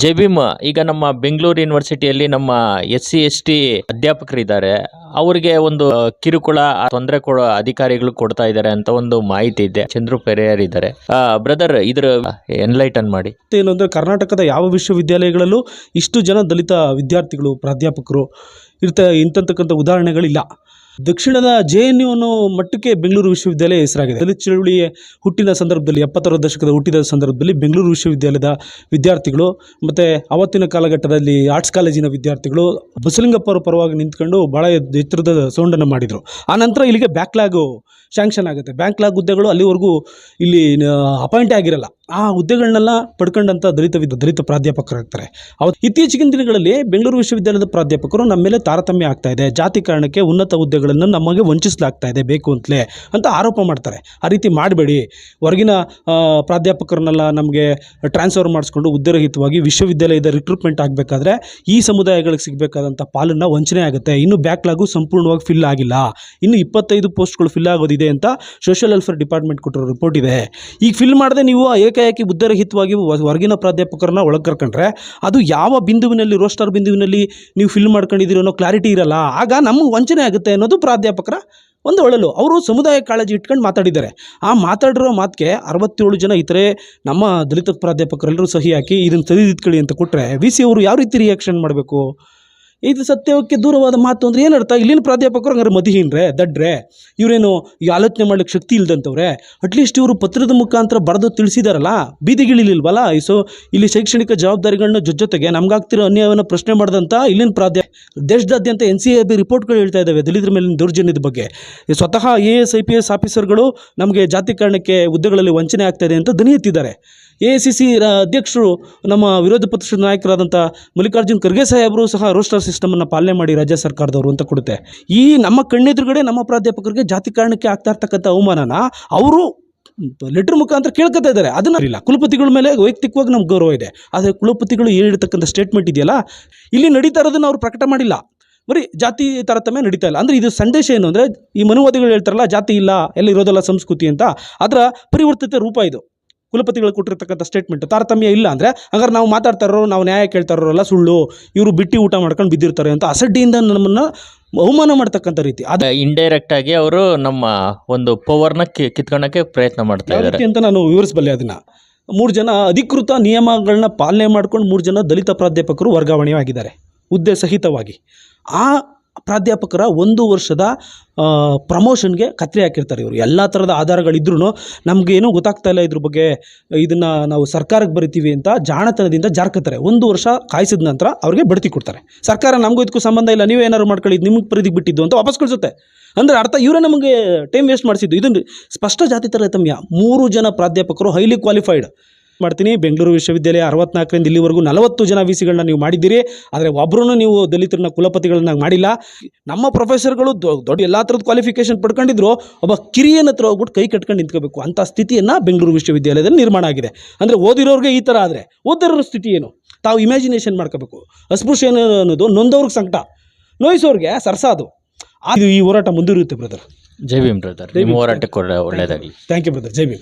ಜೈ ಭೀಮ್, ಈಗ ನಮ್ಮ ಬೆಂಗಳೂರು ಯೂನಿವರ್ಸಿಟಿಯಲ್ಲಿ ನಮ್ಮ ಎಸ್ ಸಿ ಎಸ್ ಟಿ ಅಧ್ಯಾಪಕರಿದ್ದಾರೆ. ಅವರಿಗೆ ಒಂದು ಕಿರುಕುಳ ತೊಂದರೆ ಕೊಡೋ ಅಧಿಕಾರಿಗಳು ಕೊಡ್ತಾ ಇದ್ದಾರೆ ಅಂತ ಒಂದು ಮಾಹಿತಿ ಇದೆ. ಚಂದ್ರು ಪೆರೆಯರ್ ಇದ್ದಾರೆ. ಬ್ರದರ್ ಇದ್ರ ಎನ್ಲೈಟನ್ ಮಾಡಿ. ಏನು ಅಂದರೆ ಕರ್ನಾಟಕದ ಯಾವ ವಿಶ್ವವಿದ್ಯಾಲಯಗಳಲ್ಲೂ ಇಷ್ಟು ಜನ ದಲಿತ ವಿದ್ಯಾರ್ಥಿಗಳು, ಪ್ರಾಧ್ಯಾಪಕರು ಇರ್ತ ಇಂತಕ್ಕಂಥ ಉದಾಹರಣೆಗಳಿಲ್ಲ. ದಕ್ಷಿಣದ ಜೆ ಎನ್ ಯು ಅನ್ನೋ ಮಟ್ಟಕ್ಕೆ ಬೆಂಗಳೂರು ವಿಶ್ವವಿದ್ಯಾಲಯ ಹೆಸರಾಗಿದೆ. ದಲಿತ ಚಳುವಳಿ ಹುಟ್ಟಿದ ಸಂದರ್ಭದಲ್ಲಿ, ಎಪ್ಪತ್ತರ ದಶಕದ ಹುಟ್ಟಿದ ಸಂದರ್ಭದಲ್ಲಿ ಬೆಂಗಳೂರು ವಿಶ್ವವಿದ್ಯಾಲಯದ ವಿದ್ಯಾರ್ಥಿಗಳು ಮತ್ತು ಅವತ್ತಿನ ಕಾಲಘಟ್ಟದಲ್ಲಿ ಆರ್ಟ್ಸ್ ಕಾಲೇಜಿನ ವಿದ್ಯಾರ್ಥಿಗಳು ಬಸಲಿಂಗಪ್ಪ ಅವರ ಪರವಾಗಿ ನಿಂತ್ಕೊಂಡು ಭಾಳ ಎತ್ತರದ ಸೌಂಡನ್ನು ಮಾಡಿದರು. ಆ ನಂತರ ಇಲ್ಲಿಗೆ ಬ್ಯಾಕ್ಲಾಗು ಶಾಂಕ್ಷನ್ ಆಗುತ್ತೆ. ಬ್ಯಾಂಕ್ಲಾಗ್ ಹುದ್ದೆಗಳು ಅಲ್ಲಿವರೆಗೂ ಇಲ್ಲಿ ಅಪಾಯಿಂಟೇ ಆಗಿರಲ್ಲ. ಆ ಹುದ್ದೆಗಳನ್ನೆಲ್ಲ ಪಡ್ಕೊಂಡಂಥ ದಲಿತ ವಿದ್ಯ ದಲಿತ ಪ್ರಾಧ್ಯಾಪಕರಾಗ್ತಾರೆ ಅವ್ರು ಇತ್ತೀಚಿನ ದಿನಗಳಲ್ಲಿ ಬೆಂಗಳೂರು ವಿಶ್ವವಿದ್ಯಾಲಯದ ಪ್ರಾಧ್ಯಾಪಕರು ನಮ್ಮ ಮೇಲೆ ತಾರತಮ್ಯ ಆಗ್ತಾ ಇದೆ. ಜಾತಿ ಕಾರಣಕ್ಕೆ ಉನ್ನತ ಹುದ್ದೆಗಳನ್ನು ನಮಗೆ ವಂಚಿಸಲಾಗ್ತಾ ಇದೆ ಬೇಕು ಅಂತಲೇ ಅಂತ ಆರೋಪ ಮಾಡ್ತಾರೆ. ಆ ರೀತಿ ಮಾಡಬೇಡಿ. ಹೊರಗಿನ ಪ್ರಾಧ್ಯಾಪಕರನ್ನೆಲ್ಲ ನಮಗೆ ಟ್ರಾನ್ಸ್ಫರ್ ಮಾಡಿಸ್ಕೊಂಡು ಹುದ್ದೆರಹಿತವಾಗಿ ವಿಶ್ವವಿದ್ಯಾಲಯದ ರಿಕ್ರೂಟ್ಮೆಂಟ್ ಆಗಬೇಕಾದ್ರೆ ಈ ಸಮುದಾಯಗಳಿಗೆ ಸಿಗಬೇಕಾದಂಥ ಪಾಲನ್ನು ವಂಚನೆ ಆಗುತ್ತೆ. ಇನ್ನು ಬ್ಯಾಕ್ಲಾಗು ಸಂಪೂರ್ಣವಾಗಿ ಫಿಲ್ ಆಗಿಲ್ಲ. ಇನ್ನು ಇಪ್ಪತ್ತೈದು ಪೋಸ್ಟ್ಗಳು ಫಿಲ್ ಆಗೋದಿದೆ ಅಂತ ಸೋಷಿಯಲ್ ವೆಲ್ಫೇರ್ ಡಿಪಾರ್ಟ್ಮೆಂಟ್ ಕೊಟ್ಟಿರೋ ರಿಪೋರ್ಟ್ ಇದೆ. ಈಗ ಫಿಲ್ ಮಾಡದೆ ನೀವು ಏಕಾಏಕಿ ಬುದ್ಧರಹಿತವಾಗಿ ಹೊರಗಿನ ಪ್ರಾಧ್ಯಾಪಕರನ್ನ ಒಳಗೆ ಕರ್ಕೊಂಡ್ರೆ ಅದು ಯಾವ ಬಿಂದುವಿನಲ್ಲಿ, ರೋಸ್ಟರ್ ಬಿಂದುವಿನಲ್ಲಿ ನೀವು ಫಿಲ್ ಮಾಡ್ಕೊಂಡಿದ್ದೀರೋ ಅನ್ನೋ ಕ್ಲಾರಿಟಿ ಇರಲ್ಲ. ಆಗ ನಮಗೆ ವಂಚನೆ ಆಗುತ್ತೆ ಅನ್ನೋದು ಪ್ರಾಧ್ಯಾಪಕರ ಒಂದು ಒಳಲು. ಅವರು ಸಮುದಾಯ ಕಾಳಜಿ ಇಟ್ಕೊಂಡು ಮಾತಾಡಿದ್ದಾರೆ. ಆ ಮಾತಾಡಿರೋ ಮಾತಿಗೆ ಅರವತ್ತೇಳು ಜನ ಇತರೆ ನಮ್ಮ ದಲಿತ ಪ್ರಾಧ್ಯಾಪಕರೆಲ್ಲರೂ ಸಹಿ ಹಾಕಿ ಇದನ್ನು ಸರಿದಿದ್ಕೊಳ್ಳಿ ಅಂತ ಕೊಟ್ಟರೆ ವಿ ಸಿ ಅವರು ಯಾವ ರೀತಿ ರಿಯಾಕ್ಷನ್ ಮಾಡಬೇಕು? ಇದು ಸತ್ಯಕ್ಕೆ ದೂರವಾದ ಮಾತು ಅಂದರೆ ಏನರ್ಥ ಇಲ್ಲಿನ ಪ್ರಾಧ್ಯಾಪಕರು ಹಂಗಾರೆ ಮದಿಹೀನ್ರೆ ದಡ್ರೆ. ಇವರೇನು ಈ ಆಲೋಚನೆ ಮಾಡ್ಲಿಕ್ಕೆ ಶಕ್ತಿ ಇಲ್ದಂಥವ್ರೆ ಅಟ್ಲೀಸ್ಟ್ ಇವರು ಪತ್ರದ ಮುಖಾಂತರ ಬರೆದು ತಿಳಿಸಿದಾರಲ್ಲ? ಬೀದಿಗಿಳಿಲಿಲ್ವಲ್ಲ? ಈ ಸೊ ಇಲ್ಲಿ ಶೈಕ್ಷಣಿಕ ಜವಾಬ್ದಾರಿಗಳನ್ನ ಜೊತೆಗೆ ನಮ್ಗಾಗ್ತಿರೋ ಅನ್ಯಾಯವನ್ನು ಪ್ರಶ್ನೆ ಮಾಡಿದಂಥ ಇಲ್ಲಿನ ಪ್ರಾಧ್ಯ ದೇಶದಾದ್ಯಂತ ಎನ್ ಸಿ ಎ ಬಿ ರಿಪೋರ್ಟ್ಗಳು ಹೇಳ್ತಾ ಇದ್ದಾವೆ ದಲಿತರ ಮೇಲಿನ ದೌರ್ಜನ್ಯದ ಬಗ್ಗೆ. ಸ್ವತಃ A S, I P S ಆಫೀಸರ್ಗಳು ನಮಗೆ ಜಾತಿ ಕಾರಣಕ್ಕೆ ಹುದ್ದೆಗಳಲ್ಲಿ ವಂಚನೆ ಆಗ್ತಾ ಅಂತ ದನಿ ಎತ್ತಿದ್ದಾರೆ. ಎ ಸಿ ಸಿ ಅಧ್ಯಕ್ಷರು, ನಮ್ಮ ವಿರೋಧ ಪಕ್ಷದ ನಾಯಕರಾದಂಥ ಮಲ್ಲಿಕಾರ್ಜುನ್ ಖರ್ಗೆ ಸಾಹೇಬರು ಸಹ ರೋಸ್ಟರ್ ಸಿಸ್ಟಮನ್ನು ಪಾಲನೆ ಮಾಡಿ ರಾಜ್ಯ ಸರ್ಕಾರದವರು ಅಂತ ಕೊಡುತ್ತೆ. ಈ ನಮ್ಮ ಕಣ್ಣೆದುರುಗಡೆ ನಮ್ಮ ಪ್ರಾಧ್ಯಾಪಕರಿಗೆ ಜಾತಿ ಕಾರಣಕ್ಕೆ ಆಗ್ತಾ ಇರ್ತಕ್ಕಂಥ ಅವಮಾನನ ಅವರು ಲೆಟರ್ ಮುಖಾಂತರ ಕೇಳ್ಕೊತಾ ಇದ್ದಾರೆ. ಅದನ್ನ ಇಲ್ಲ. ಕುಲಪತಿಗಳ ಮೇಲೆ ವೈಯಕ್ತಿಕವಾಗಿ ನಮ್ಗೆ ಗೌರವ ಇದೆ. ಆದರೆ ಕುಲಪತಿಗಳು ಹೇಳಿರ್ತಕ್ಕಂಥ ಸ್ಟೇಟ್ಮೆಂಟ್ ಇದೆಯಲ್ಲ, ಇಲ್ಲಿ ನಡೀತಾ ಇರೋದನ್ನು ಅವರು ಪ್ರಕಟ ಮಾಡಿಲ್ಲ. ಬರೀ ಜಾತಿ ತಾರತಮ್ಯ ನಡೀತಾ ಇಲ್ಲ. ಅಂದರೆ ಇದು ಸಂದೇಶ ಏನು ಅಂದರೆ, ಈ ಮನುವಾದಿಗಳು ಹೇಳ್ತಾರಲ್ಲ, ಜಾತಿ ಇಲ್ಲ ಎಲ್ಲ ಇರೋದಲ್ಲ ಸಂಸ್ಕೃತಿ ಅಂತ, ಅದರ ಪರಿವರ್ತಿತ ರೂಪ ಇದು. ಕುಲಪತಿಗಳು ಕೊಟ್ಟಿರ್ತಕ್ಕಂಥ ಸ್ಟೇಟ್ಮೆಂಟ್ ತಾರತಮ್ಯ ಇಲ್ಲ ಅಂದರೆ ಹಂಗಾರೆ ನಾವು ಮಾತಾಡ್ತಾ ಇರೋರು ನಾವು ನ್ಯಾಯ ಕೇಳ್ತಾ ಅಲ್ಲ ಸುಳ್ಳು. ಇವರು ಬಿಟ್ಟಿ ಊಟ ಮಾಡ್ಕೊಂಡು ಬಿದ್ದಿರ್ತಾರೆ ಅಂತ ಅಸಡ್ಡಿಯಿಂದ ನಮ್ಮನ್ನು ಅವಮಾನ ಮಾಡ್ತಕ್ಕಂಥ ರೀತಿ. ಅದು ಇಂಡೈರೆಕ್ಟ್ ಆಗಿ ಅವರು ನಮ್ಮ ಒಂದು ಪವರ್ನ ಕಿತ್ಕೊಳ್ಳೋಕ್ಕೆ ಪ್ರಯತ್ನ ಮಾಡ್ತಾ ಇದ್ದಾರೆ. ಅಂತ ನಾನು ವಿವರಿಸಬಲ್ಲೆ ಅದನ್ನು. ಮೂರು ಜನ ಅಧಿಕೃತ ನಿಯಮಗಳನ್ನ ಪಾಲನೆ ಮಾಡ್ಕೊಂಡು ಮೂರು ಜನ ದಲಿತ ಪ್ರಾಧ್ಯಾಪಕರು ವರ್ಗಾವಣೆ ಆಗಿದ್ದಾರೆ ಹುದ್ದೆ ಸಹಿತವಾಗಿ. ಆ ಪ್ರಾಧ್ಯಾಪಕರ ಒಂದು ವರ್ಷದ ಪ್ರಮೋಷನ್ಗೆ ಕತ್ರಿ ಹಾಕಿರ್ತಾರೆ ಇವರು. ಎಲ್ಲ ಥರದ ಆಧಾರಗಳಿದ್ರೂ ನಮಗೇನು ಗೊತ್ತಾಗ್ತಾ ಇಲ್ಲ ಇದ್ರ ಬಗ್ಗೆ ಇದನ್ನು ನಾವು ಸರ್ಕಾರಕ್ಕೆ ಬರಿತೀವಿ ಅಂತ ಜಾಣತನದಿಂದ ಜಾರ್ಕತ್ತಾರೆ. ಒಂದು ವರ್ಷ ಕಾಯಿಸಿದ ನಂತರ ಅವ್ರಿಗೆ ಬಡ್ತಿ ಕೊಡ್ತಾರೆ. ಸರ್ಕಾರ ನಮಗೂ ಇದಕ್ಕೂ ಸಂಬಂಧ ಇಲ್ಲ, ನೀವು ಏನಾದ್ರು ಮಾಡ್ಕೊಳ್ಳಿ ನಿಮ್ಗೆ ಪರಿಧಿಗೆ ಬಿಟ್ಟಿದ್ದು ಅಂತ ವಾಪಸ್ ಕಳಿಸುತ್ತೆ. ಅಂದರೆ ಅರ್ಥ, ಇವರೇ ನಮಗೆ ಟೈಮ್ ವೇಸ್ಟ್ ಮಾಡಿಸಿದ್ದು. ಇದನ್ನು ಸ್ಪಷ್ಟ ಜಾತಿ ತರತಮ್ಯ ಮೂರು ಜನ ಪ್ರಾಧ್ಯಾಪಕರು ಹೈಲಿ ಕ್ವಾಲಿಫೈಡ್ ಮಾಡ್ತೀನಿ. ಬೆಂಗಳೂರು ವಿಶ್ವವಿದ್ಯಾಲಯ ಅರವತ್ನಾಲ್ಕರಿಂದ ಇಲ್ಲಿವರೆಗೂ ನಲವತ್ತು ಜನ ವಿ ಸಿಗಳನ್ನ ನೀವು ಮಾಡಿದ್ದೀರಿ. ಆದರೆ ಒಬ್ಬರೂ ನೀವು ದಲಿತರನ್ನ ಕುಲಪತಿಗಳನ್ನ ಮಾಡಿಲ್ಲ. ನಮ್ಮ ಪ್ರೊಫೆಸರ್ಗಳು ದೊಡ್ಡ ಎಲ್ಲ ಥರದ ಕ್ವಾಲಿಫಿಕೇಷನ್ ಪಡ್ಕೊಂಡಿದ್ರು. ಒಬ್ಬ ಕಿರಿಯನ ಹತ್ರ ಹೋಗ್ಬಿಟ್ಟು ಕೈ ಕಟ್ಕೊಂಡು ನಿಂತ್ಕೋಬೇಕು. ಅಂತ ಸ್ಥಿತಿಯನ್ನು ಬೆಂಗಳೂರು ವಿಶ್ವವಿದ್ಯಾಲಯದಲ್ಲಿ ನಿರ್ಮಾಣ ಆಗಿದೆ. ಅಂದರೆ ಓದಿರೋರಿಗೆ ಈ ಥರ ಆದರೆ ಓದಿರೋರ ಸ್ಥಿತಿ ಏನು? ತಾವು ಇಮ್ಯಾಜಿನೇಷನ್ ಮಾಡ್ಕೋಬೇಕು. ಅಸ್ಪೃಶ್ಯ ಅನ್ನೋದು ನೊಂದವ್ರಿಗೆ ಸಂಕಟ. ನೋಯಿಸೋರಿಗೆ ಸರ್ಸಾದು. ಅದು ಅದು ಈ ಹೋರಾಟ ಮುಂದುವರಿಯುತ್ತೆ ಬ್ರದರ್ ಜೈ ಭೀಮ್ ಬ್ರದರ್ ನಿಮ್ಮ ಹೋರಾಟಕ್ಕೆ ಒಳ್ಳೆಯದಾಗಲಿ thank you brother Jai Bhim.